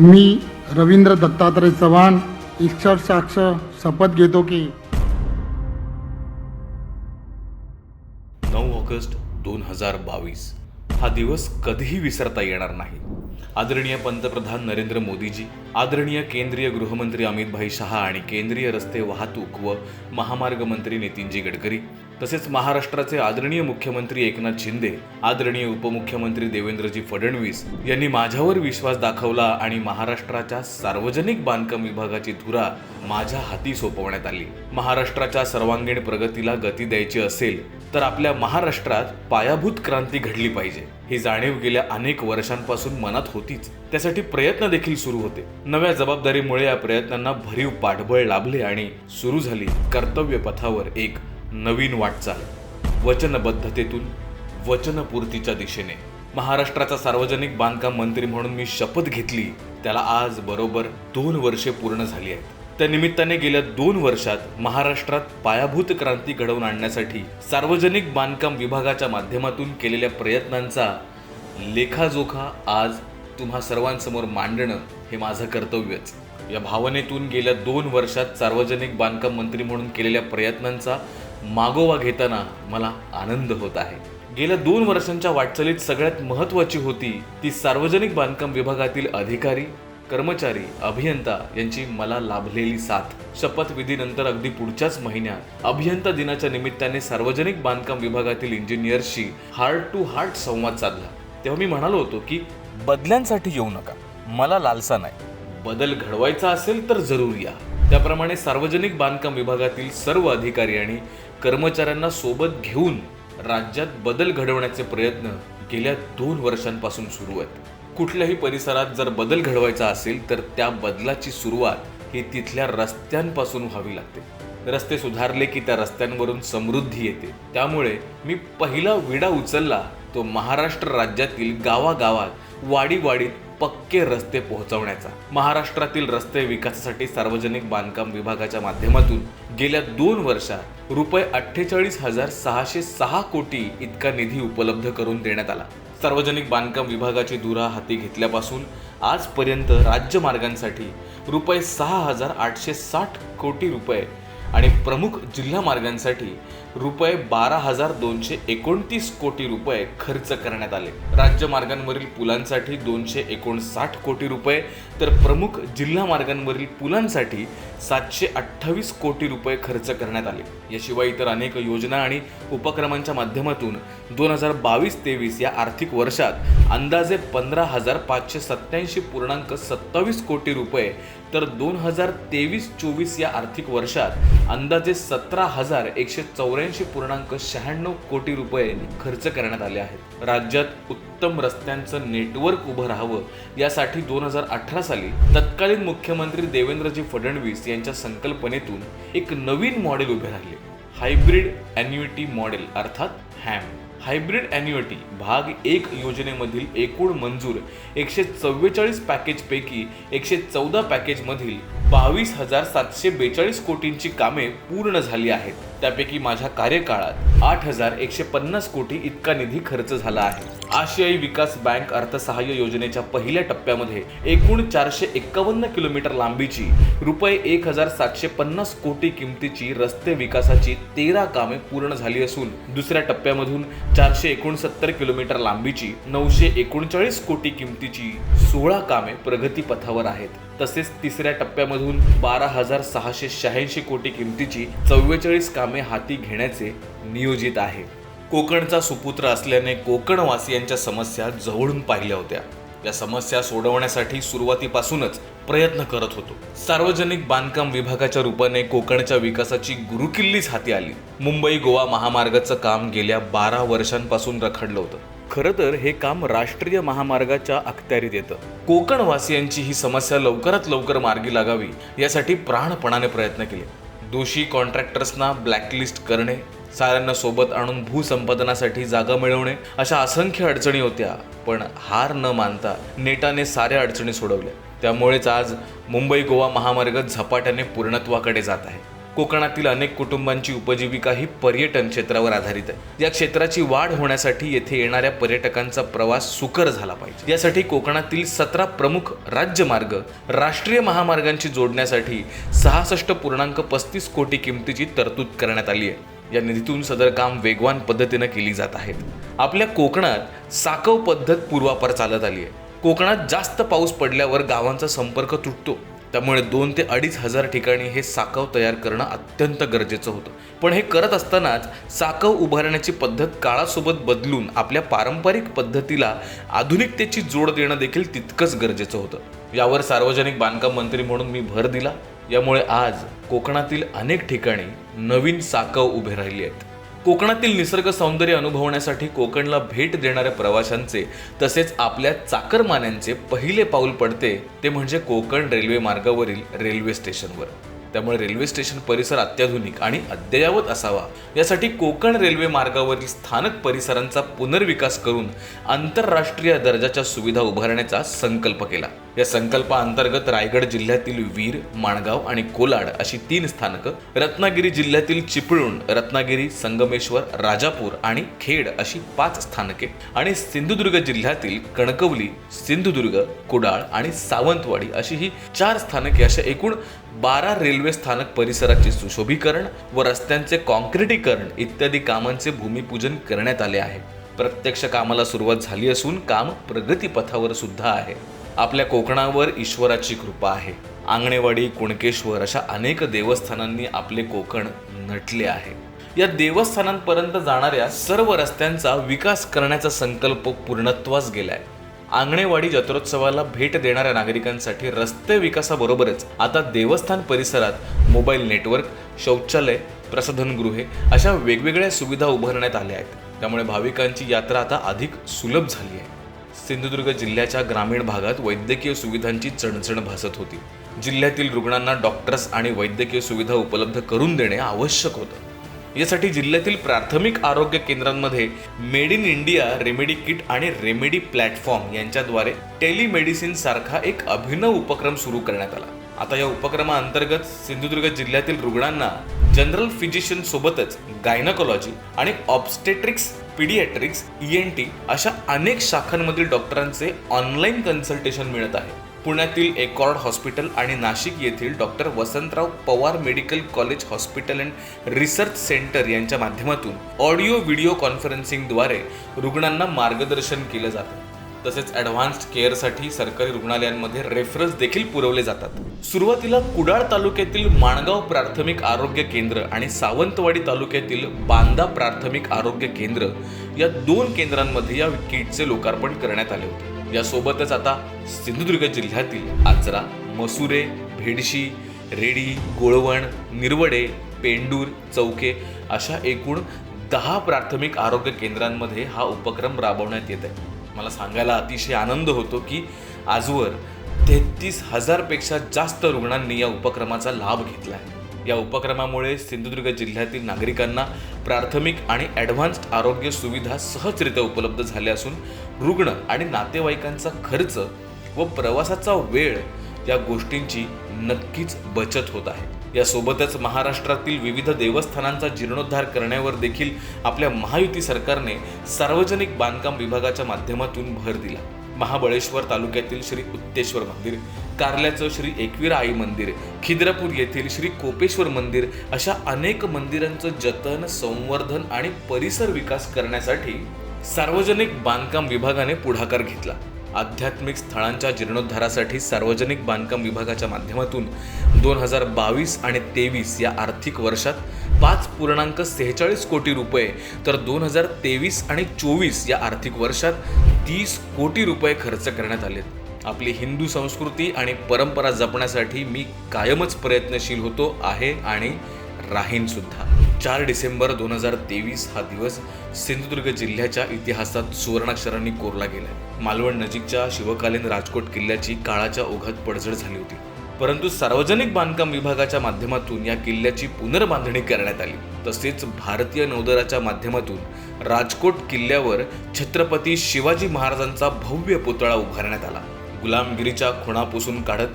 मी रवींद्र दत्तात्रय चव्हाण इक्षर साक्ष शपथ घेतो की. नऊ ऑगस्ट दोन हजार बावीस. हा दिवस कधीही विसरता येणार नाही. आदरणीय पंतप्रधान नरेंद्र मोदीजी आदरणीय केंद्रीय गृहमंत्री अमितभाई शहा आणि केंद्रीय रस्ते वाहतूक व महामार्ग मंत्री नितीनजी गडकरी तसेच महाराष्ट्राचे आदरणीय मुख्यमंत्री एकनाथ शिंदे आदरणीय उपमुख्यमंत्री देवेंद्रजी फडणवीस यांनी माझ्यावर विश्वास दाखवला आणि महाराष्ट्राच्या सार्वजनिक बांधकाम विभागाची धुरा माझ्या हाती सोपवण्यात आली. महाराष्ट्राच्या सर्वांगीण प्रगतीला गती द्यायची असेल तर आपल्या महाराष्ट्रात पायाभूत क्रांती घडली पाहिजे. ही जाणीव गेल्या अनेक वर्षांपासून मनात होतीच. त्यासाठी प्रयत्न देखील सुरू होते. नव्या जबाबदारीमुळे या प्रयत्नांना भरीव पाठबळ लाभले आणि सुरू झाली कर्तव्य पथावर एक नवीन वाटचाल. वचनबद्धतेतून वचनपूर्तीच्या दिशेने. महाराष्ट्राचा सार्वजनिक बांधकाम मंत्री म्हणून मी शपथ घेतली. त्याला आज बरोबर दोन वर्षे पूर्ण झाली आहेत. त्या निमित्ताने गेल्या दोन वर्षात महाराष्ट्रात पायाभूत क्रांती घडवून आणण्यासाठी सार्वजनिक बांधकाम विभागाच्या माध्यमातून केलेल्या प्रयत्नांचा लेखाजोखा आज तुम्हा सर्वांसमोर मांडणं हे माझं कर्तव्यच. या भावनेतून गेल्या दोन वर्षात सार्वजनिक बांधकाम मंत्री म्हणून केलेल्या प्रयत्नांचा मागोवा घेताना मला आनंद होत आहे. गेल्या दोन वर्षांच्या वाटचालीत सगळ्यात महत्त्वाची होती ती सार्वजनिक बांधकाम विभागातील अधिकारी कर्मचारी अभियंता यांची मला लाभलेली साथ. शपथविधीनंतर अगदी पुढच्याच महिन्यात अभियंता दिनाच्या निमित्ताने सार्वजनिक बांधकाम विभागातील इंजिनियर्सशी हार्ट टू हार्ट संवाद साधला. तेव्हा मी म्हणालो होतो की बदल्यांसाठी येऊ नका. मला लालसा नाही. बदल घडवायचा असेल तर जरूर या. त्याप्रमाणे सार्वजनिक बांधकाम विभागातील सर्व अधिकारी आणि कर्मचाऱ्यांना सोबत घेऊन राज्यात बदल घडवण्याचे प्रयत्न गेल्या दोन वर्षांपासून सुरू आहेत. कुठल्याही परिसरात जर बदल घडवायचा असेल तर त्या बदलाची सुरुवात ही तिथल्या रस्त्यांपासून व्हावी लागते. रस्ते सुधारले की त्या रस्त्यांवरून समृद्धी येते. त्यामुळे मी पहिला विडा उचलला तो महाराष्ट्र राज्यातील गावागावात वाडीवाडीत पक्के रस्ते पोहोचवण्याचा. महाराष्ट्रातील रस्ते विकासासाठी सार्वजनिक बांधकाम विभागाच्या माध्यमातून गेल्या दोन वर्षात रुपये अठ्ठेचाळीस हजार सहाशे सहा कोटी इतका निधी उपलब्ध करून देण्यात आला. सार्वजनिक बांधकाम विभागाची धुरा हाती घेतल्यापासून आजपर्यंत राज्यमार्गांसाठी रुपये सहा हजार आठशे साठ कोटी रुपये आणि प्रमुख जिल्हा मार्गांसाठी रुपये बारा हजार दोनशे एकोणतीस कोटी रुपये खर्च करण्यात आले. राज्य मार्गांवरील पुलांसाठी दोनशे एकोणसाठ कोटी रुपये तर प्रमुख जिल्हा मार्गांवरील पुलांसाठी सातशे अठ्ठावीस कोटी रुपये खर्च करण्यात आले. याशिवाय इतर अनेक योजना आणि उपक्रमांच्या माध्यमातून दोन हजार बावीस तेवीस या आर्थिक वर्षात अंदाजे पंधरा हजार पाचशे सत्याऐंशी पूर्णांक सत्तावीस कोटी रुपये तर दोन हजार तेवीस चोवीस या आर्थिक वर्षात अंदाजे सतरा हजार एकशे चौऱ्याऐंशी पूर्णांक शहाण्णव कोटी रुपये खर्च करण्यात आले आहेत. राज्यात उत्तम रस्त्यांचं नेटवर्क उभं राहावं यासाठी दोन हजार अठरा साली तत्कालीन मुख्यमंत्री देवेंद्रजी फडणवीस यांच्या संकल्पनेतून एक नवीन मॉडेल उभे राहिले. हायब्रिड अॅन्युटी मॉडेल अर्थात हॅम. हायब्रिड अॅन्युइटी भाग एक योजनेमधील एकूण मंजूर एकशे चव्वेचाळीस पॅकेजपैकी एकशे चौदा पॅकेजमधील बावीस हजार सातशे बेचाळीस कोटींची कामे पूर्ण झाली आहेत. त्यापैकी माझ्या कार्यकाळात आठ हजार एकशे पन्नास कोटी इतका निधी खर्च झाला आहे. आशियाई विकास बँक अर्थसहाय्य योजनेच्या पहिल्या टप्प्यामध्ये एकूण चारशे एक्कावन्न किलोमीटर लांबीची रुपये एक हजार सातशे पन्नास कोटी किमतीची रस्ते विकासाची तेरा कामे पूर्ण झाली असून दुसऱ्या टप्प्यामधून चारशे एकोणसत्तर किलोमीटर लांबीची नऊशे एकोणचाळीस कोटी किमतीची सोळा कामे प्रगतीपथावर आहेत. तसेच तिसऱ्या टप्प्यामधून बारा हजार सहाशे शहाऐंशी कोटी किमतीची चव्वेचाळीस कामे हाती घेण्याचे नियोजित आहे. कोकणचा सुपुत्र असल्याने कोकणवासियांच्या समस्या जवळून पाहिल्या होत्या. या समस्या सोडवण्यासाठी सुरुवातीपासूनच प्रयत्न करत होतो. सार्वजनिक बांधकाम विभागाच्या रूपाने कोकणच्या विकासाची गुरुकिल्लीच हाती आली. मुंबई गोवा महामार्गाचं काम गेल्या बारा वर्षांपासून रखडलं होतं. खरं तर हे काम राष्ट्रीय महामार्गाच्या अखत्यारीत येतं. कोकणवासियांची ही समस्या लवकरात लवकर मार्गी लागावी यासाठी प्राणपणाने प्रयत्न केले. दोषी कॉन्ट्रॅक्टर्सना ब्लॅकलिस्ट करणे साऱ्यांना सोबत आणून भूसंपादनासाठी जागा मिळवणे अशा असंख्य अडचणी होत्या पण हार न मानता नेटाने साऱ्या अडचणी सोडवल्या. त्यामुळेच आज मुंबई गोवा महामार्ग झपाट्याने पूर्णत्वाकडे जात आहे. कोकणातील अनेक कुटुंबांची उपजीविका ही पर्यटन क्षेत्रावर आधारित आहे. या क्षेत्राची वाढ होण्यासाठी येथे येणाऱ्या पर्यटकांचा प्रवास सुकर झाला पाहिजे. यासाठी कोकणातील सतरा प्रमुख राज्यमार्ग राष्ट्रीय महामार्गांशी जोडण्यासाठी सहासष्ट पूर्णांक पस्तीस कोटी किमतीची तरतूद करण्यात आली आहे. या निधीतून सदर काम वेगवान पद्धतीनं केली जात आहेत आपल्या कोकणात साकव पद्धत पूर्वापार चालत आली आहे. कोकणात जास्त पाऊस पडल्यावर गावांचा संपर्क तुटतो. त्यामुळे दोन ते अडीच हजार ठिकाणी हे साकव तयार करणं अत्यंत गरजेचं होतं. पण हे करत असतानाच साकव उभारण्याची पद्धत काळासोबत बदलून आपल्या पारंपरिक पद्धतीला आधुनिकतेची जोड देणं देखील तितकंच गरजेचं होतं. यावर सार्वजनिक बांधकाम मंत्री म्हणून मी भर दिला. यामुळे आज कोकणातील अनेक ठिकाणी नवीन साकव उभे राहिली आहेत. कोकणातील निसर्ग सौंदर्य अनुभवण्यासाठी कोकणला भेट देणाऱ्या प्रवाशांचे तसेच आपल्या चाकरमान्यांचे पहिले पाऊल पडते ते म्हणजे कोकण रेल्वे मार्गावरील रेल्वे स्टेशनवर. त्यामुळे रेल्वे स्टेशन परिसर अत्याधुनिक आणि अद्ययावत असावा. यासाठी कोकण रेल्वे मार्गावरील स्थानक परिसरांचा पुनर्विकास करून आंतरराष्ट्रीय दर्जाच्या सुविधा उभारण्याचा संकल्प केला. या संकल्पाअंतर्गत रायगड जिल्ह्यातील वीर माणगाव आणि कोलाड अशी तीन स्थानकं रत्नागिरी जिल्ह्यातील चिपळूण रत्नागिरी संगमेश्वर राजापूर आणि खेड अशी पाच स्थानके आणि सिंधुदुर्ग जिल्ह्यातील कणकवली सिंधुदुर्ग कुडाळ आणि सावंतवाडी अशी ही चार स्थानके अशा एकूण बारा रेल्वे स्थानक परिसराचे सुशोभीकरण व रस्त्यांचे कॉन्क्रिटीकरण इत्यादी कामांचे भूमिपूजन करण्यात आले आहे. प्रत्यक्ष कामाला सुरुवात झाली असून काम प्रगतीपथावर सुद्धा आहे. आपल्या कोकणावर ईश्वराची कृपा आहे. आंगणेवाडी कुणकेश्वर अशा अनेक देवस्थानांनी आपले कोकण नटले आहे. या देवस्थानांपर्यंत जाणाऱ्या सर्व रस्त्यांचा विकास करण्याचा संकल्प पूर्णत्वास गेलाय. आंगणेवाडी जत्रोत्सवाला भेट देणाऱ्या नागरिकांसाठी रस्ते विकासाबरोबरच आता देवस्थान परिसरात मोबाईल नेटवर्क शौचालय प्रसाधनगृहे अशा वेगवेगळ्या सुविधा उभारण्यात आल्या आहेत. त्यामुळे भाविकांची यात्रा आता अधिक सुलभ झाली आहे. सिंधुदुर्ग जिल्ह्याच्या ग्रामीण भागात वैद्यकीय सुविधांची चणचण भासत होती. जिल्ह्यातील रुग्णांना डॉक्टर्स आणि वैद्यकीय सुविधा उपलब्ध करून देणे आवश्यक होतं. यासाठी जिल्ह्यातील प्राथमिक आरोग्य केंद्रांमध्ये made in India remedy kit आणि रेमेडी प्लॅटफॉर्म यांच्याद्वारे टेलिमेडिसिन सारखा एक अभिनव उपक्रम सुरू करण्यात आला. आता या उपक्रमाअंतर्गत सिंधुदुर्ग जिल्ह्यातील रुग्णांना जनरल फिजिशियन सोबतच गायनकोलॉजी आणि obstetrics paediatrics E N T अशा अनेक शाखांमधील डॉक्टरांचे ऑनलाईन कन्सल्टेशन मिळत आहे. पुण्यातील एकॉर्ड हॉस्पिटल आणि नाशिक येथील doctor Vasantrao Pawar medical college hospital and research centre यांच्या माध्यमातून ऑडिओ व्हिडिओ कॉन्फरन्सिंगद्वारे रुग्णांना मार्गदर्शन केलं जातं. तसेच ॲडव्हान्स्ड केअरसाठी सरकारी रुग्णालयांमध्ये रेफरन्स देखील पुरवले जातात. सुरुवातीला कुडाळ तालुक्यातील माणगाव प्राथमिक आरोग्य केंद्र आणि सावंतवाडी तालुक्यातील बांदा प्राथमिक आरोग्य केंद्र या दोन केंद्रांमध्ये या किटचे लोकार्पण करण्यात आले होते. यासोबतच आता सिंधुदुर्ग जिल्ह्यातील आचरा मसुरे भेडशी रेडी गोळवण निरवडे पेंडूर चौके अशा एकूण दहा प्राथमिक आरोग्य केंद्रांमध्ये हा उपक्रम राबवण्यात येत आहे. मला सांगायला अतिशय आनंद होतो की आजवर तेहतीस हजारपेक्षा जास्त रुग्णांनी या उपक्रमाचा लाभ घेतला आहे या उपक्रमामुळे सिंधुदुर्ग जिल्ह्यातील नागरिकांना प्राथमिक आणि ॲडव्हान्स्ड आरोग्य सुविधा सहजरित्या उपलब्ध झाल्या असून रुग्ण आणि नातेवाईकांचा खर्च व प्रवासाचा वेळ या गोष्टींची नक्कीच बचत होत आहे. यासोबतच महाराष्ट्रातील विविध देवस्थानांचा जीर्णोद्धार करण्यावर देखील आपल्या महायुती सरकारने सार्वजनिक बांधकाम विभागाच्या माध्यमातून भर दिला. महाबळेश्वर तालुक्यातील श्री उत्तेश्वर मंदिर कारल्याचं श्री एकवीरा आई मंदिर खिद्रपूर येथील श्री कोपेश्वर मंदिर अशा अनेक मंदिरांचं जतन संवर्धन आणि परिसर विकास करण्यासाठी सार्वजनिक बांधकाम विभागाने पुढाकार घेतला. आध्यात्मिक स्थळांच्या जीर्णोद्धारासाठी सार्वजनिक बांधकाम विभागाच्या माध्यमातून दोन हजार बावीस आणि तेवीस या आर्थिक वर्षात पाच पूर्णांक सेहेचाळीस कोटी रुपये तर दोन हजार तेवीस आणि चोवीस या आर्थिक वर्षात तीस कोटी रुपये खर्च करण्यात आलेत. आपली हिंदू संस्कृती आणि परंपरा जपण्यासाठी मी कायमच प्रयत्नशील होतो आहे आणि राहीन सुद्धा. चार डिसेंबर दोन हजार तेवीस हा दिवस सिंधुदुर्ग जिल्ह्याच्या इतिहासात सुवर्णाक्षरांनी कोरला गेलाय. मालवण नजीकच्या शिवकालीन राजकोट किल्ल्याची काळाच्या ओघात पडझड झाली होती. परंतु सार्वजनिक बांधकाम विभागाच्या माध्यमातून या किल्ल्याची पुनर्बांधणी करण्यात आली. तसेच भारतीय नौदलाच्या माध्यमातून राजकोट किल्ल्यावर छत्रपती शिवाजी महाराजांचा भव्य पुतळा उभारण्यात आला. गुलामगिरीच्या खुणा पुसून काढत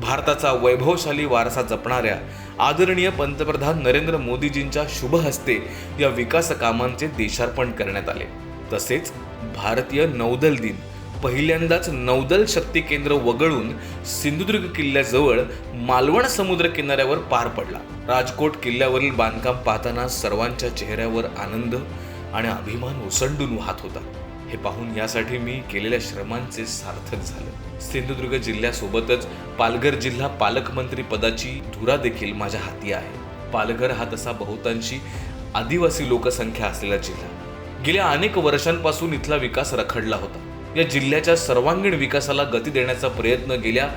भारताचा वैभवशाली वारसा जपणाऱ्या आदरणीय पंतप्रधान नरेंद्र मोदीजींच्या शुभ हस्ते या विकास कामांचे देशार्पण करण्यात आले. तसेच भारतीय नौदल दिन पहिल्यांदाच नौदल शक्ती केंद्र वगळून सिंधुदुर्ग किल्ल्याजवळ मालवण समुद्र किनाऱ्यावर पार पडला. राजकोट किल्ल्यावरील बांधकाम पाहताना सर्वांच्या चेहऱ्यावर आनंद आणि अभिमान ओसंडून वाहत होता. हे पाहून यासाठी मी केलेल्या श्रमांचे सार्थक झालं. सिंधुदुर्ग जिल्ह्यासोबतच पालघर जिल्हा पालकमंत्री पदाची धुरा देखील माझ्या हाती आहे. पालघर हा तसा बहुतांशी आदिवासी लोकसंख्या असलेला जिल्हा. गेल्या अनेक वर्षांपासून इथला विकास रखडला होता. या जिल्ह्याच्या सर्वांगीण विकासाला गती देण्याचा प्रयत्न गेल्या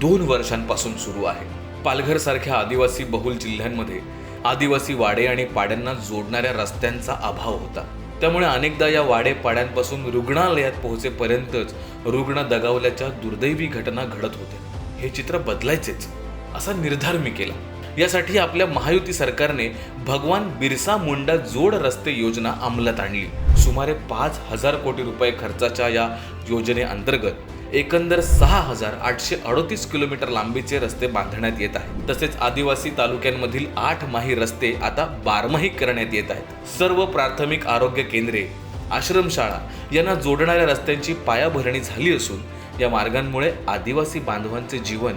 दोन वर्षांपासून सुरू आहे. पालघर सारख्या आदिवासी बहुल जिल्ह्यांमध्ये आदिवासी वाडे आणि पाड्यांना जोडणाऱ्या रस्त्यांचा अभाव होता. त्यामुळे अनेकदा या वाडे पाड्यांपासून रुग्णालयात पोहोचेपर्यंतच रुग्ण दगावल्याच्या दुर्दैवी घटना घडत होत्या. हे चित्र बदलायचेच असा निर्धार मी केला. यासाठी आपल्या महायुती सरकारने भगवान बिरसा मुंडा जोड रस्ते योजना अंमलात आणली. सुमारे पाच हजार कोटी रुपये खर्चाच्या या योजनेअंतर्गत एकंदर सहा हजार आठशे अडोतीस किलोमीटर लांबीचे रस्ते बांधण्यात येत आहेत. तसेच आदिवासी तालुक्यांमधील आठ माही रस्ते आता बारमाही करण्यात येत आहेत. सर्व प्राथमिक आरोग्य केंद्रे आश्रमशाळा यांना जोडणाऱ्या रस्त्यांची पायाभरणी झाली असून या मार्गांमुळे आदिवासी बांधवांचे जीवन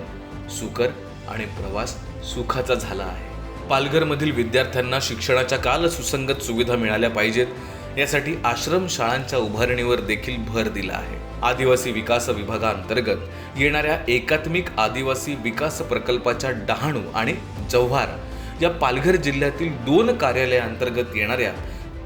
सुकर आणि प्रवास सुखाचा झाला आहे. पालघरमधील विद्यार्थ्यांना शिक्षणाच्या काल सुसंगत सुविधा मिळाल्या पाहिजेत. यासाठी आश्रम शाळांच्या उभारणीवर देखील भर दिला आहे. आदिवासी विकास विभागाअंतर्गत येणाऱ्या एकात्मिक आदिवासी विकास प्रकल्पाच्या डहाणू आणि जव्हार या पालघर जिल्ह्यातील दोन कार्यालयाअंतर्गत येणाऱ्या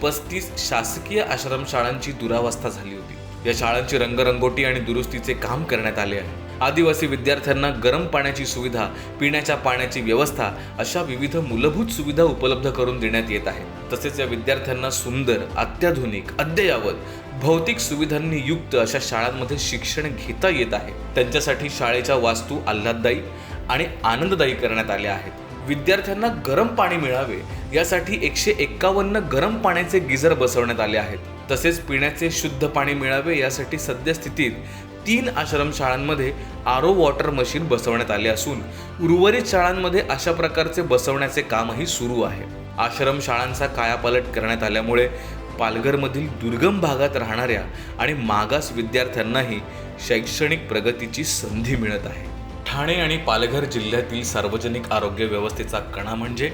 पस्तीस शासकीय आश्रमशाळांची दुरावस्था झाली होती. या शाळांची रंगरंगोटी आणि दुरुस्तीचे काम करण्यात आले आहे. आदिवासी विद्यार्थ्यांना गरम पाण्याची सुविधा पिण्याच्या पाण्याची व्यवस्था अशा विविध मूलभूत सुविधा उपलब्ध करून देण्यात येत आहे तसेच या विद्यार्थ्यांना सुंदर अत्याधुनिक अद्ययावत भौतिक सुविधांनी युक्त अशा शाळांमध्ये शिक्षण घेता येत आहे. त्यांच्यासाठी शाळेच्या वास्तू आल्हाददायी आणि आनंददायी करण्यात आल्या आहेत. विद्यार्थ्यांना गरम पाणी मिळावे यासाठी एकशे एक्कावन्न गरम पाण्याचे गिझर बसवण्यात आले आहेत. तसेच पिण्याचे शुद्ध पाणी मिळावे यासाठी सद्यस्थितीत तीन आश्रमशाळांमध्ये आरो वॉटर मशीन बसवण्यात आले असून उर्वरित शाळांमध्ये अशा प्रकारचे बसवण्याचे कामही सुरू आहे. आश्रमशाळांचा कायापालट करण्यात आल्यामुळे पालघरमधील दुर्गम भागात राहणाऱ्या आणि मागास विद्यार्थ्यांनाही शैक्षणिक प्रगतीची संधी मिळत आहे. ठाणे आणि पालघर जिल्ह्यातील सार्वजनिक आरोग्य व्यवस्थेचा कणा म्हणजे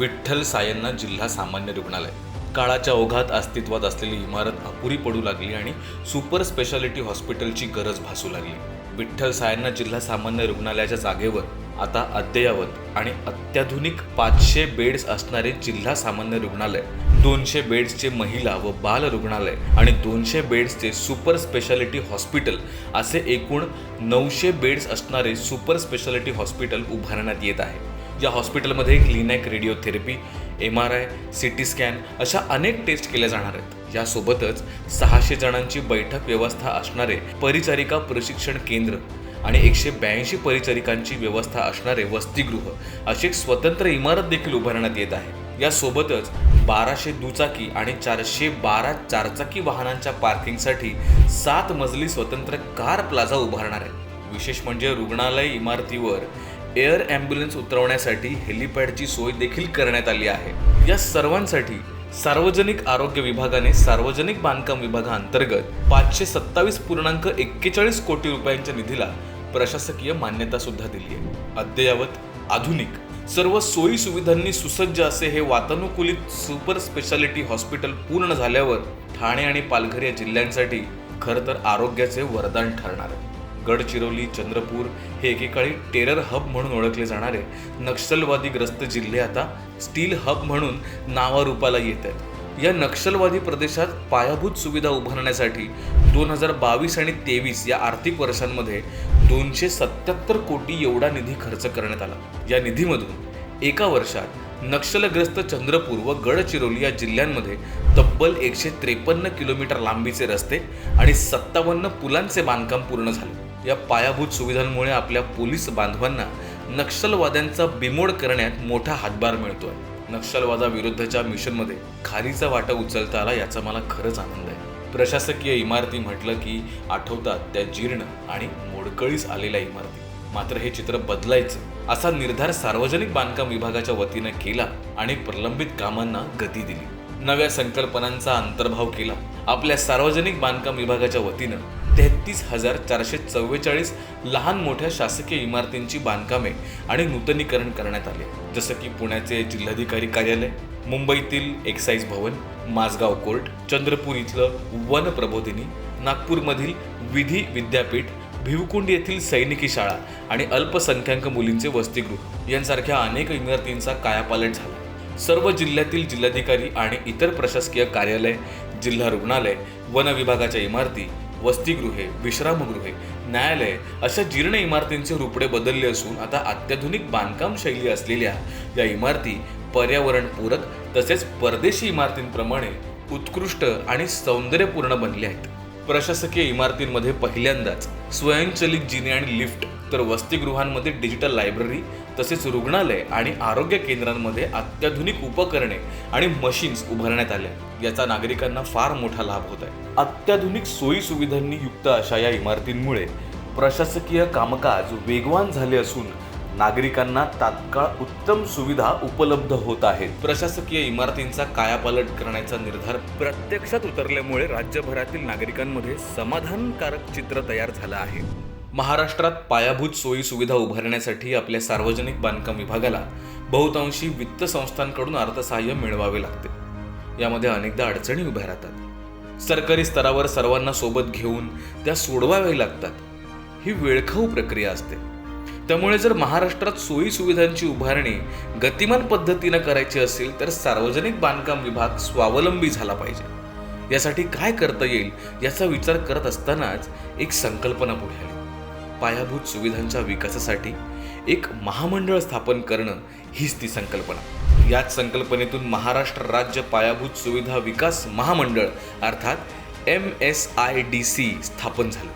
विठ्ठल सायन्ना जिल्हा सामान्य रुग्णालय. काळाच्या ओघात अस्तित्वात असलेली इमारत अपुरी पडू लागली आणि सुपर स्पेशालिटी हॉस्पिटलची गरज भासू लागली. विठ्ठल सायन्ना जिल्हा सामान्य रुग्णालयाच्या जागेवर आता अद्ययावत आणि अत्याधुनिक पाचशे बेड्स असणारे जिल्हा सामान्य रुग्णालय दोनशे बेड्सचे महिला व बाल रुग्णालय आणि दोनशे बेड्सचे सुपर स्पेशालिटी हॉस्पिटल असे एकूण नऊशे बेड्स असणारे सुपर स्पेशालिटी हॉस्पिटल उभारण्यात येत आहे. या हॉस्पिटलमध्ये Clinac radiotherapy M R I C T scan अशा अनेक टेस्ट केल्या जाणार आहेत. यासोबतच सहाशे जणांची बैठक व्यवस्था असणारे परिचारिका प्रशिक्षण केंद्र आणि एकशे ब्याऐंशी परिचारिकांची व्यवस्था असणारे वसतिगृह अशी एक स्वतंत्र इमारत देखील उभारण्यात येत आहे. यासोबतच बाराशे दुचाकी आणि चारशे बारा चारचाकी वाहनांच्या पार्किंगसाठी सात मजली स्वतंत्र कार प्लाझा उभारणार आहे विशेष म्हणजे रुग्णालय इमारतीवर एअर ॲम्ब्युलन्स उतरवण्यासाठी हेलिपॅडची सोय देखील करण्यात आली आहे. या सर्वांसाठी सार्वजनिक आरोग्य विभागाने सार्वजनिक बांधकाम विभागाअंतर्गत पाचशे सत्तावीस पूर्णांक एक्केचाळीस कोटी रुपयांच्या निधीला प्रशासकीय मान्यता सुद्धा दिली आहे. अद्ययावत आधुनिक सर्व सोयी सुविधांनी सुसज्ज असे हे वातानुकूलित सुपर स्पेशालिटी हॉस्पिटल पूर्ण झाल्यावर ठाणे आणि पालघर या जिल्ह्यांसाठी खरं तर आरोग्याचे वरदान ठरणार आहे. गडचिरोली चंद्रपूर हे एकेकाळी टेरर हब म्हणून ओळखले जाणारे नक्षलवादीग्रस्त जिल्हे आता स्टील हब म्हणून नावारूपाला येत आहेत. या नक्षलवादी प्रदेशात पायाभूत सुविधा उभारण्यासाठी दोन हजार बावीस आणि तेवीस या आर्थिक वर्षांमध्ये दोनशे सत्याहत्तर कोटी एवढा निधी खर्च करण्यात आला. या निधीमधून एका वर्षात नक्षलग्रस्त चंद्रपूर व गडचिरोली या जिल्ह्यांमध्ये तब्बल एकशे त्रेपन्न किलोमीटर लांबीचे रस्ते आणि सत्तावन्न पुलांचे बांधकाम पूर्ण झाले. या पायाभूत सुविधांमुळे आपल्या पोलीस बांधवांना नक्षलवाद्यांचा बिमोड करण्यात मोठा हातभार मिळतोय. नक्षलवादाविरुद्धच्या मिशनमध्ये खारीचा वाटा उचलता आला याचा मला खरंच आनंद आहे. प्रशासकीय इमारती म्हटलं की आठवतात त्या जीर्ण आणि मोडकळीस आलेल्या इमारती. मात्र हे चित्र बदलायचं असा निर्धार सार्वजनिक बांधकाम विभागाच्या वतीनं केला आणि प्रलंबित कामांना गती दिली. नव्या संकल्पनांचा अंतर्भाव केला. आपल्या सार्वजनिक बांधकाम विभागाच्या वतीनं तेहतीस हजार चारशे चव्वेचाळीस लहान मोठ्या शासकीय इमारतींची बांधकामे आणि नूतनीकरण करण्यात आले. जसं की पुण्याचे जिल्हाधिकारी कार्यालय मुंबईतील एक्साईज भवन माझगाव कोर्ट चंद्रपूर इथलं वन प्रबोधिनी नागपूरमधील विधी विद्यापीठ भिवकुंड येथील सैनिकी शाळा आणि अल्पसंख्याक मुलींचे वसतिगृह यांसारख्या अनेक इमारतींचा कायापालट झाला. सर्व जिल्ह्यातील जिल्हाधिकारी आणि इतर प्रशासकीय कार्यालय जिल्हा रुग्णालय वन विभागाच्या इमारती वसतिगृहे विश्रामगृहे न्यायालय अशा जीर्ण इमारतींचे रुपडे बदलले असून आता अत्याधुनिक बांधकाम शैली असलेल्या या इमारती पर्यावरणपूरक तसेच परदेशी इमारतींप्रमाणे उत्कृष्ट आणि सौंदर्यपूर्ण बनल्या आहेत. प्रशासकीय इमारतींमध्ये पहिल्यांदाच स्वयंचलित जिने आणि लिफ्ट तर वसतिगृहांमध्ये डिजिटल लायब्ररी तसेच रुग्णालय आणि आरोग्य केंद्रांमध्ये अत्याधुनिक उपकरणे आणि मशीन्स उभारण्यात आल्या. याचा नागरिकांना फार मोठा लाभ होत आहे. अत्याधुनिक सोयी सुविधांनी युक्त अशा या इमारतींमुळे प्रशासकीय कामकाज वेगवान झाले असून नागरिकांना तात्काळ उत्तम सुविधा उपलब्ध होत आहेत. प्रशासकीय इमारतींचा कायापालट करण्याचा निर्धार प्रत्यक्षात उतरल्यामुळे राज्यभरातील नागरिकांमध्ये समाधानकारक चित्र तयार झालं आहे. महाराष्ट्रात पायाभूत सोयी सुविधा उभारण्यासाठी आपल्या सार्वजनिक बांधकाम विभागाला बहुतांशी वित्त संस्थांकडून अर्थसहाय्य मिळवावे लागते. यामध्ये अनेकदा अडचणी उभ्या राहतात. सरकारी स्तरावर सर्वांना सोबत घेऊन त्या सोडवाव्या लागतात. ही वेळखाऊ प्रक्रिया असते. त्यामुळे जर महाराष्ट्रात सोयी सुविधांची उभारणी गतिमान पद्धतीनं करायची असेल तर सार्वजनिक बांधकाम विभाग स्वावलंबी झाला पाहिजे. यासाठी काय करता येईल याचा विचार करत असतानाच एक संकल्पना पुढे आली. पायाभूत सुविधांच्या विकासासाठी एक महामंडळ स्थापन करणं हीच ती संकल्पना. याच संकल्पनेतून महाराष्ट्र राज्य पायाभूत सुविधा विकास महामंडळ अर्थात M S I D C स्थापन झालं.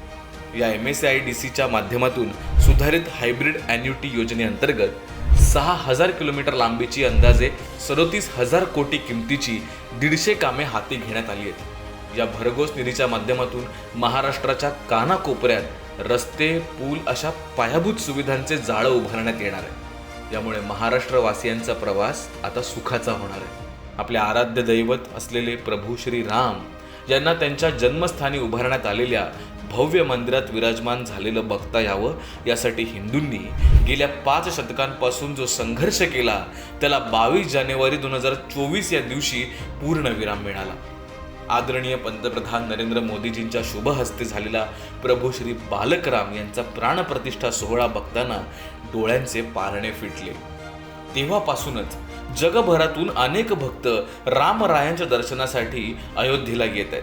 या एम एस आय डी सीच्या माध्यमातून सुधारित हायब्रिड अॅन्युटी योजनेअंतर्गत सहा हजार किलोमीटर लांबीची अंदाजे सदोतीस हजार कोटी किमतीची दीडशे कामे हाती घेण्यात आली आहेत. या भरघोस निधीच्या माध्यमातून महाराष्ट्राच्या कानाकोपऱ्यात रस्ते पूल अशा पायाभूत सुविधांचे जाळं उभारण्यात येणार आहे. यामुळे महाराष्ट्रवासियांचा प्रवास आता सुखाचा होणार आहे. आपले आराध्य दैवत असलेले प्रभू श्री राम यांना त्यांच्या जन्मस्थानी उभारण्यात आलेल्या भव्य मंदिरात विराजमान झालेलं बघता यावं यासाठी हिंदूंनी गेल्या पाच शतकांपासून जो संघर्ष केला त्याला बावीस जानेवारी दोन हजार चोवीस या दिवशी पूर्णविराम मिळाला. आदरणीय पंतप्रधान नरेंद्र मोदीजींच्या शुभ हस्ते झालेला प्रभू श्री बालकराम यांचा प्राणप्रतिष्ठा सोहळा बघताना डोळ्यांचे पारणे फिटले. तेव्हापासूनच जगभरातून अनेक भक्त रामरायांच्या दर्शनासाठी अयोध्येला येत आहेत.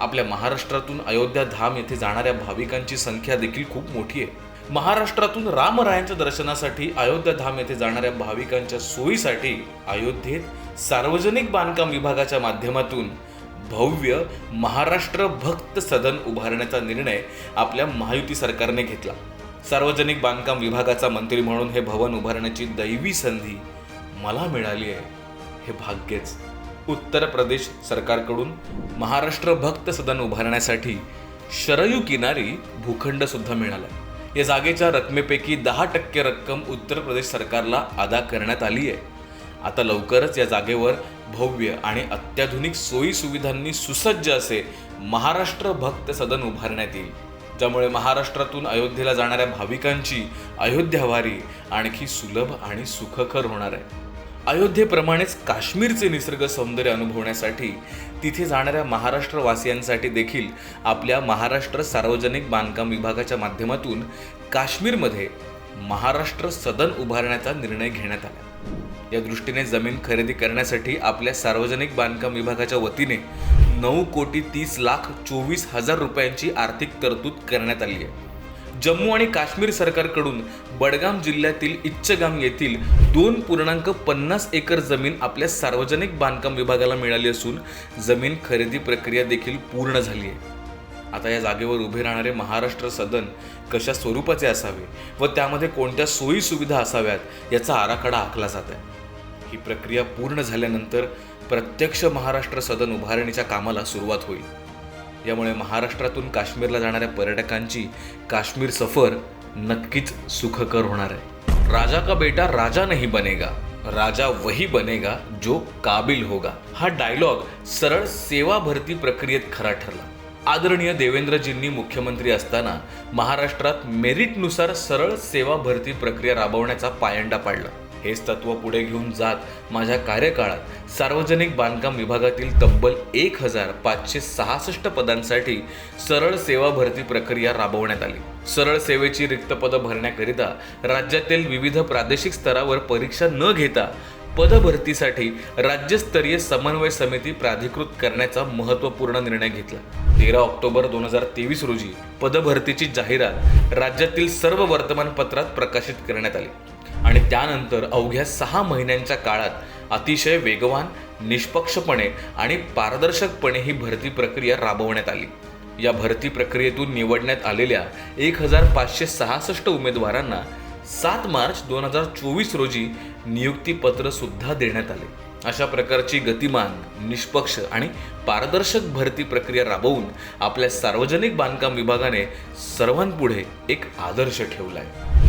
आपल्या महाराष्ट्रातून अयोध्या धाम येथे जाणाऱ्या भाविकांची संख्या देखील खूप मोठी आहे. महाराष्ट्रातून रामरायांच्या दर्शनासाठी अयोध्या धाम येथे जाणाऱ्या भाविकांच्या सोयीसाठी अयोध्येत सार्वजनिक बांधकाम विभागाच्या माध्यमातून भव्य महाराष्ट्र भक्त सदन उभारण्याचा निर्णय आपल्या महायुती सरकारने घेतला. सार्वजनिक बांधकाम विभागाचा मंत्री म्हणून हे भवन उभारण्याची दैवी संधी मला मिळाली आहे. हे भाग्यच. उत्तर प्रदेश सरकारकडून महाराष्ट्र भक्त सदन उभारण्यासाठी शरयू किनारी भूखंड सुद्धा मिळाला. या जागेच्या रकमेपैकी दहा टक्के रक्कम उत्तर प्रदेश सरकारला अदा करण्यात आली आहे. आता लवकरच या जागेवर भव्य आणि अत्याधुनिक सोयी सुविधांनी सुसज्ज असे महाराष्ट्र भक्त सदन उभारण्यात येईल. ज्यामुळे महाराष्ट्रातून अयोध्येला जाणाऱ्या भाविकांची अयोध्यावारी आणखी सुलभ आणि सुखकर होणार आहे. अयोध्येप्रमाणेच काश्मीरचे निसर्ग सौंदर्य अनुभवण्यासाठी तिथे जाणाऱ्या महाराष्ट्रवासियांसाठी देखील आपल्या महाराष्ट्र सार्वजनिक बांधकाम विभागाच्या माध्यमातून काश्मीरमध्ये महाराष्ट्र सदन उभारण्याचा निर्णय घेण्यात आला. या दृष्टीने जमीन खरेदी करण्यासाठी आपल्या सार्वजनिक बांधकाम विभागाच्या वतीने नऊ कोटी तीस लाख चोवीस हजार रुपयांची आर्थिक तरतूद करण्यात आली आहे. जम्मू आणि काश्मीर सरकारकडून बडगाम जिल्ह्यातील इच्छगाम येथील दोन पूर्णांक पन्नास एकर जमीन आपल्या सार्वजनिक बांधकाम विभागाला मिळाली असून जमीन खरेदी प्रक्रिया देखील पूर्ण झाली आहे. आता या जागेवर उभे राहणारे महाराष्ट्र सदन कशा स्वरूपाचे असावे व त्यामध्ये कोणत्या सोयी सुविधा असाव्यात याचा आराखडा आखला जात आहे. ही प्रक्रिया पूर्ण झाल्यानंतर प्रत्यक्ष महाराष्ट्र सदन उभारणीच्या कामाला सुरुवात होईल. यामुळे महाराष्ट्रातून काश्मीरला जाणाऱ्या पर्यटकांची काश्मीर सफर नक्कीच सुखकर होणार आहे. राजा का बेटा राजा नहीं बनेगा राजा वही बनेगा जो काबिल होगा. हा डायलॉग सरळ सेवा भरती प्रक्रियेत खरा ठरला. आदरणीय देवेंद्रजींनी मुख्यमंत्री असताना महाराष्ट्रात मेरिटनुसार सरळ सेवा भरती प्रक्रिया राबवण्याचा पायंडा पाडला. हेच तत्व पुढे घेऊन जात माझ्या कार्यकाळात सार्वजनिक बांधकाम विभागातील तब्बल एक हजार पाचशे सहासष्ट पदांसाठी सरळ सेवा भरती प्रक्रिया राबवण्यात आली. सरळ सेवेची रिक्त पदं भरण्याकरिता राज्यातील विविध प्रादेशिक स्तरावर परीक्षा न घेता पदभरतीसाठी राज्यस्तरीय समन्वय समिती प्राधिकृत करण्याचा महत्त्वपूर्ण निर्णय घेतला. तेरा ऑक्टोबर दोन हजार तेवीस रोजी पदभरतीची जाहिरात राज्यातील सर्व वर्तमानपत्रात प्रकाशित करण्यात आली. आणि त्यानंतर अवघ्या सहा महिन्यांच्या काळात अतिशय वेगवान निष्पक्षपणे आणि पारदर्शकपणे ही भरती प्रक्रिया राबवण्यात आली. या भरती प्रक्रियेतून निवडण्यात आलेल्या एक हजार पाचशे सहासष्ट उमेदवारांना सात मार्च दोन हजार चोवीस रोजी नियुक्तीपत्र सुद्धा देण्यात आले. अशा प्रकारची गतिमान निष्पक्ष आणि पारदर्शक भरती प्रक्रिया राबवून आपल्या सार्वजनिक बांधकाम विभागाने सर्वांपुढे एक आदर्श ठेवलाय.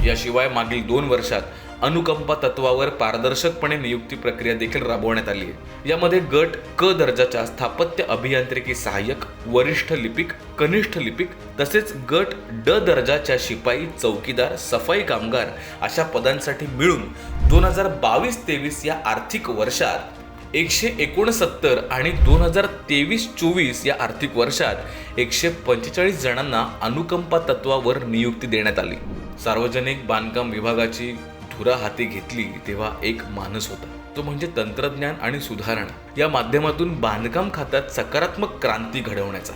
याशिवाय मागील दोन वर्षात अनुकंपा तत्वावर पारदर्शकपणे नियुक्ती प्रक्रिया देखील राबवण्यात आली आहे. यामध्ये गट क दर्जाच्या स्थापत्य अभियांत्रिकी सहाय्यक वरिष्ठ लिपिक कनिष्ठ लिपिक तसेच गट ड दर्जाच्या शिपाई चौकीदार सफाई कामगार अशा पदांसाठी मिळून दोन हजार बावीस तेवीस या आर्थिक वर्षात एकशे एकोणसत्तर आणि दोन हजार तेवीस चोवीस या आर्थिक वर्षात एकशे पंचेचाळीस जणांना अनुकंपा तत्वावर नियुक्ती देण्यात आली. सार्वजनिक बांधकाम विभागाची धुरा हाती घेतली तेव्हा एक मानस होता. तो म्हणजे तंत्रज्ञान आणि सुधारणा. या माध्यमातून बांधकाम खात्यात सकारात्मक क्रांती घडवण्याचा.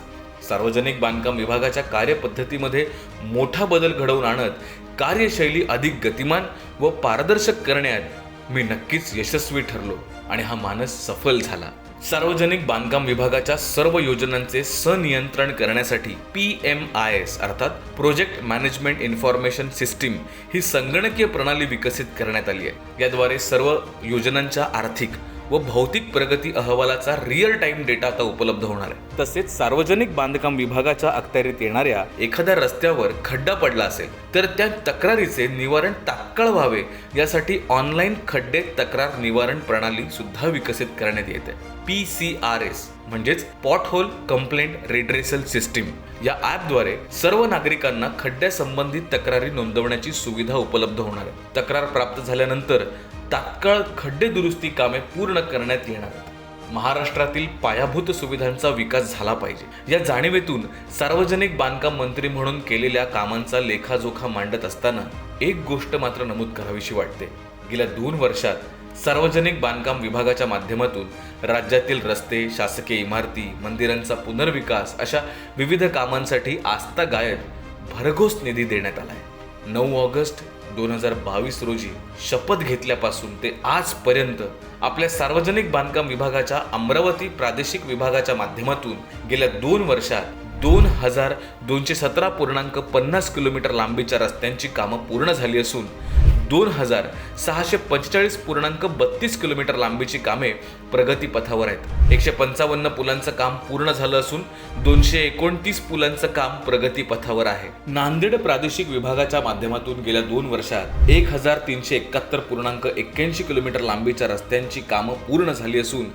सार्वजनिक बांधकाम विभागाच्या कार्यपद्धतीमध्ये मोठा बदल घडवून आणत कार्यशैली अधिक गतिमान व पारदर्शक करण्यात मी नक्कीच यशस्वी ठरलो आणि हा मानस सफल झाला. सार्वजनिक बांधकाम विभागाच्या सर्व योजनांचे सनियंत्रण करण्यासाठी पी एम आय एस अर्थात प्रोजेक्ट मॅनेजमेंट इन्फॉर्मेशन सिस्टीम ही संगणकीय प्रणाली विकसित करण्यात आली आहे. याद्वारे सर्व योजनांच्या आर्थिक व भौतिक प्रगती अहवालाचा रिअल टाइम डेटा आता उपलब्ध होणार आहे. तसेच सार्वजनिक बांधकाम विभागाच्या अखत्यारीत येणाऱ्या एखाद्या रस्त्यावर खड्डा पडला असेल तर त्या तक्रारीचे निवारण तात्काळ व्हावे यासाठी ऑनलाईन खड्डे तक्रार निवारण प्रणाली सुद्धा विकसित करण्यात येते. पी सी आर एस म्हणजेच pothole complaint redressal system या ॲपद्वारे सर्व नागरिकांना खड्ड्यासंबंधित तक्रारी नोंदवण्याची सुविधा उपलब्ध होणार आहे. तक्रार प्राप्त झाल्यानंतर तात्काळ खड्डे दुरुस्ती कामे पूर्ण करण्यात येणार. आहेत महाराष्ट्रातील पायाभूत सुविधांचा विकास झाला पाहिजे. या जाणीवेतून सार्वजनिक बांधकाम मंत्री म्हणून केलेल्या कामांचा लेखाजोखा मांडत असताना एक गोष्ट मात्र नमूद करावीशी वाटते. गेल्या दोन वर्षात सार्वजनिक बांधकाम विभागाच्या माध्यमातून राज्यातील रस्ते शासकीय इमारती मंदिरांचा पुनर्विकास अशा विविध कामांसाठी आस्था गायत भरघोस निधी देण्यात आला आहे नऊ ऑगस्ट दोन हजार बावीस रोजी शपथ घेतल्यापासून ते आजपर्यंत आपल्या सार्वजनिक बांधकाम विभागाच्या अमरावती प्रादेशिक विभागाच्या माध्यमातून गेल्या दोन वर्षात दोन हजार दोनशे सतरा पूर्णांक पन्नास किलोमीटर लांबीच्या रस्त्यांची कामं पूर्ण झाली असून दोन हजार सहाशे पंचेचाळीस पूर्णांक बत्तीस किलोमीटर लांबीची कामे प्रगतीपथावर आहेत. एकशे पंचावन्न पुलांचं काम पूर्ण झालं असून दोनशे एकोणतीस पुलांचं काम प्रगतीपथावर आहे. नांदेड प्रादेशिक विभागाच्या माध्यमातून गेल्या दोन वर्षात एक हजार तीनशे एकाहत्तर पूर्णांक एक्क्याऐंशी किलोमीटर लांबीच्या रस्त्यांची कामं पूर्ण झाली असून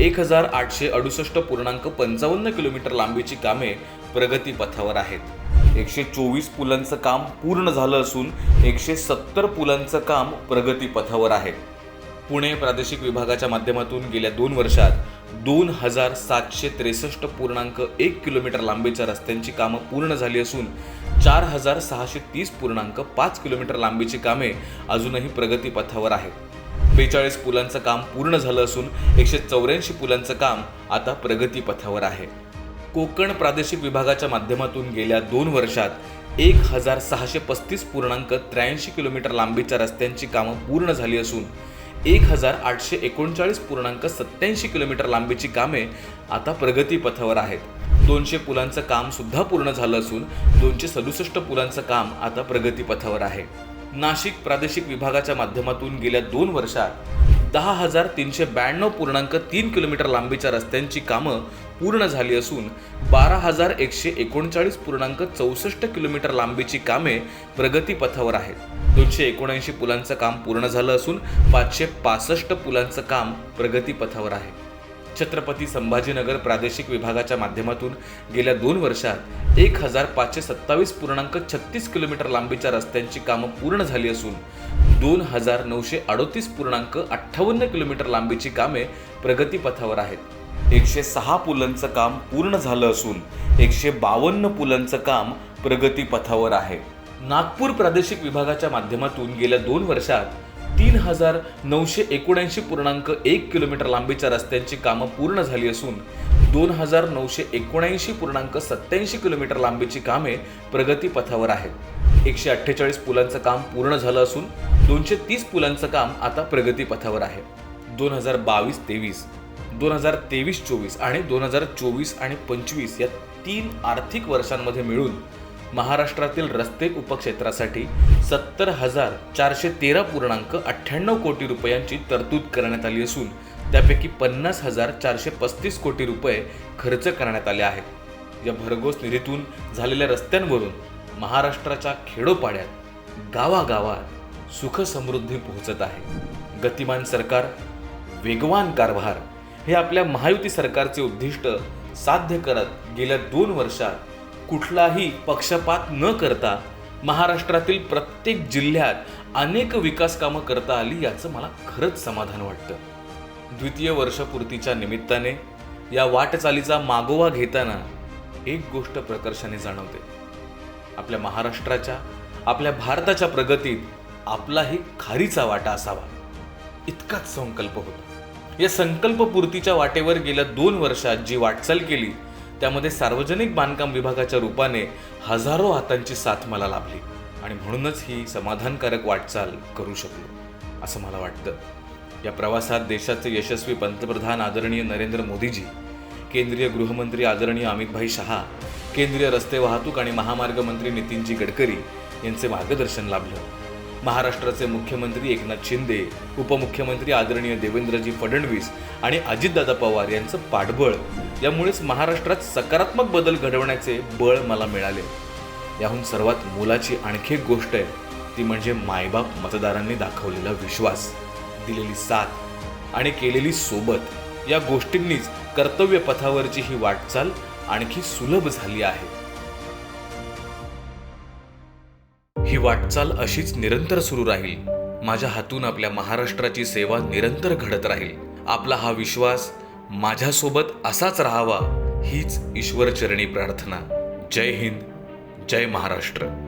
एक हजार आठशे अडुसष्ट पूर्णांक पंचावन्न किलोमीटर लांबीची कामे प्रगतीपथावर आहेत. एकशे चोवीस पुलांचं काम पूर्ण झालं असून एकशे सत्तर पुलांचं काम प्रगतीपथावर आहे. पुणे प्रादेशिक विभागाच्या माध्यमातून गेल्या दोन वर्षात दोन हजार सातशे त्रेसष्ट पूर्णांक एक किलोमीटर लांबीच्या रस्त्यांची कामं पूर्ण झाली असून चार हजार सहाशे तीस पूर्णांक पाच किलोमीटर लांबीची कामे अजूनही प्रगतीपथावर आहेत. बेचाळीस पुलांचं काम पूर्ण झालं असून एकशे चौऱ्याऐंशी पुलांचं काम आता प्रगतीपथावर आहे. कोकण प्रादेशिक विभागाच्या माध्यमातून गेल्या दोन वर्षात एक हजार सहाशे पस्तीस पूर्णांक त्र्याऐंशी किलोमीटर लांबीच्या रस्त्यांची कामं पूर्ण झाली असून एक हजार आठशे एकोणचाळीस पूर्णांक सत्याऐंशी किलोमीटर लांबीची कामे आता प्रगतीपथावर आहेत. दोनशे पुलांचं कामसुद्धा पूर्ण झालं असून दोनशे सदुसष्ट पुलांचं काम आता प्रगतीपथावर आहे. नाशिक प्रादेशिक विभागाच्या माध्यमातून गेल्या दोन वर्षात दहा हजार तीनशे ब्याण्णव पूर्णांक तीन किलोमीटर लांबीच्या रस्त्यांची कामं पूर्ण झाली असून बारा हजार एकशे एकोणचाळीस पूर्णांक चौसष्ट किलोमीटर लांबीची कामे प्रगतीपथावर आहेत. दोनशे एकोणऐंशी पुलांचं काम पूर्ण झालं असून पाचशे पासष्ट पुलांचं काम प्रगतीपथावर आहे. छत्रपती संभाजीनगर प्रादेशिक विभागाच्या माध्यमातून गेल्या दोन वर्षात एक हजार पाचशे सत्तावीस पूर्णांक छत्तीस किलोमीटर लांबीच्या रस्त्यांची कामं पूर्ण झाली असून दोन हजार नऊशे अडोतीस पूर्णांक अठ्ठावन्न किलोमीटर लांबीची कामे प्रगतीपथावर आहेत. एकशे सहा पुलांचं काम पूर्ण झालं असून एकशे बावन्न पुलांचं काम प्रगतीपथावर आहे. नागपूर प्रादेशिक विभागाच्या माध्यमातून गेल्या दोन वर्षात तीन हजार नऊशे एकोणऐंशी पूर्णांक एक किलोमीटर लांबीच्या रस्त्यांची कामं पूर्ण झाली असून दोन हजार नऊशे एकोणऐंशी पूर्णांक सत्याऐंशी किलोमीटर लांबीची कामे प्रगतीपथावर आहेत. एकशे अठ्ठेचाळीस पुलांचं काम पूर्ण झालं असून दोनशे तीस पुलांचं काम आता प्रगतीपथावर आहे. दोन हजार बावीस तेवीस दोन हजार तेवीस चोवीस आणि दोन हजार चोवीस आणि पंचवीस या तीन आर्थिक वर्षांमध्ये मिळून महाराष्ट्रातील रस्ते उपक्षेत्रासाठी सत्तर हजार चारशे तेरा पूर्णांक अठ्ठ्याण्णव कोटी रुपयांची तरतूद करण्यात आली असून त्यापैकी पन्नास हजार चारशे पस्तीस कोटी रुपये खर्च करण्यात आले आहेत. या भरघोस निधीतून झालेल्या रस्त्यांवरून महाराष्ट्राच्या खेडोपाड्यात गावागावात सुखसमृद्धी पोहोचत आहे. गतिमान सरकार वेगवान कारभार हे आपल्या महायुती सरकारचे उद्दिष्ट साध्य करत गेल्या दोन वर्षात कुठलाही पक्षपात न करता महाराष्ट्रातील प्रत्येक जिल्ह्यात अनेक विकास कामं करता आली याचं मला खरंच समाधान वाटतं. द्वितीय वर्षपूर्तीच्या निमित्ताने या वाटचालीचा मागोवा घेताना एक गोष्ट प्रकर्षाने जाणवते. आपल्या महाराष्ट्राच्या आपल्या भारताच्या प्रगतीत आपलाही खारीचा वाटा असावा. इतकाच संकल्प होता. या संकल्पपूर्तीच्या वाटेवर गेल्या दोन वर्षात जी वाटचाल केली त्यामध्ये सार्वजनिक बांधकाम विभागाच्या रूपाने हजारो हातांची साथ मला लाभली. आणि म्हणूनच ही समाधानकारक वाटचाल करू शकलो असं मला वाटतं. या प्रवासात देशाचे यशस्वी पंतप्रधान आदरणीय नरेंद्र मोदीजी केंद्रीय गृहमंत्री आदरणीय अमितभाई शहा केंद्रीय रस्ते वाहतूक आणि महामार्ग मंत्री नितीनजी गडकरी यांचे मार्गदर्शन लाभलं. महाराष्ट्राचे मुख्यमंत्री एकनाथ शिंदे उपमुख्यमंत्री आदरणीय देवेंद्रजी फडणवीस आणि अजितदादा पवार यांचं पाठबळ. यामुळेच महाराष्ट्रात सकारात्मक बदल घडवण्याचे बळ मला मिळाले. याहून सर्वात मोलाची आणखी एक गोष्ट आहे ती म्हणजे मायबाप मतदारांनी दाखवलेला विश्वास दिलेली साथ आणि केलेली सोबत. या गोष्टींनीच कर्तव्य पथावरची ही वाटचाल आणखी सुलभ झाली आहे. ही वाटचाल अशीच निरंतर सुरू राहील. माझ्या हातून आपल्या महाराष्ट्राची सेवा निरंतर घडत राहील. आपला हा विश्वास माझ्यासोबत असाच राहावा हीच ईश्वरचरणी प्रार्थना. जय हिंद जय महाराष्ट्र.